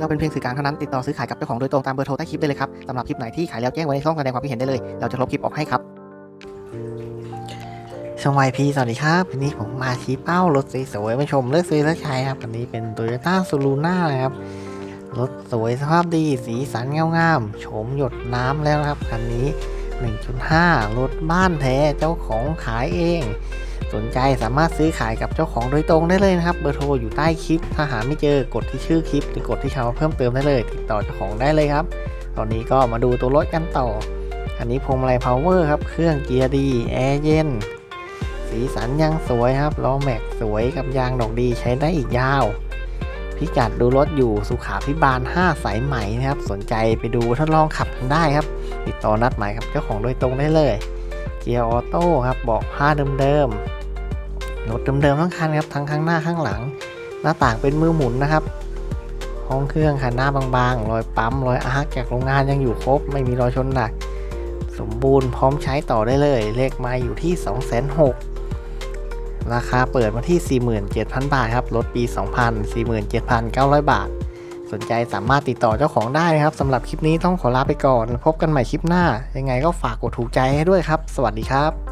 เราเป็นเพียงสื่อกลางเท่านั้นติดต่อซื้อขายกับเจ้าของโดยตรงตามเบอร์โทรใต้คลิปได้เลยครับสำหรับคลิปไหนที่ขายแล้วแจ้งไว้ในช่องแสดงความคิดเห็นได้เลย เราจะลบคลิปออกให้ครับชมวายพีสวัสดีครับ วันนี้ผมมาชี้เป้ารถสวยๆมาชมเลือกซื้อเลือกใช้ครับวันนี้เป็น Toyota s u l u n a นะครับ รถสวยสภาพดีสีสันเงางามโฉมหยดน้ำแล้วครับคันนี้ 1.5 รถบ้านแท้เจ้าของขายเอง สนใจสามารถซื้อขายกับเจ้าของโดยตรงได้เลยนะครับ เบอร์โทรอยู่ใต้คลิป ถ้าหาไม่เจอกดที่ชื่อคลิปหรือกดที่คำว่าเพิ่มเติมได้เลย ติดต่อเจ้าของได้เลยครับ ตอนนี้ก็มาดูตัวรถกันต่อ อันนี้พวงมาลัยพาวเวอร์ครับ เครื่องเกียร์ดี แอร์เย็น สีสันยังสวยครับ ล้อแม็กสวยกับยางดอกดีใช้ได้อีกยาว พิกัดดูรถอยู่สุขาพิบาล 5 สายไหมนะครับ สนใจไปดูทดลองขับกันได้ครับ ติดต่อนัดหมายกับเจ้าของโดยตรงได้เลย เกียร์ออโต้ครับเบาะผ้าเดิมๆ รถเดิมๆทั้งคันครับทั้งข้างหน้าข้างหลัง หน้าต่างเป็นมือหมุนนะครับ ห้องเครื่องคันหน้าบางๆรอยปั๊มรอยอาร์คจากโรงงานยังอยู่ครบ ไม่มีรอยชนหนัก สมบูรณ์พร้อมใช้ต่อได้เลย เลขไมาอยู่ที่ 2 6 0 0 0ราคาเปิดมาที่ 47,000 บาทครับรถปี 2000 47,900 บาท สนใจสามารถติดต่อเจ้าของได้นะครับสำหรับคลิปนี้ต้องขอลาไปก่อน พบกันใหม่คลิปหน้า ยังไงก็ฝากกดถูกใจให้ด้วยครับ สวัสดีครับ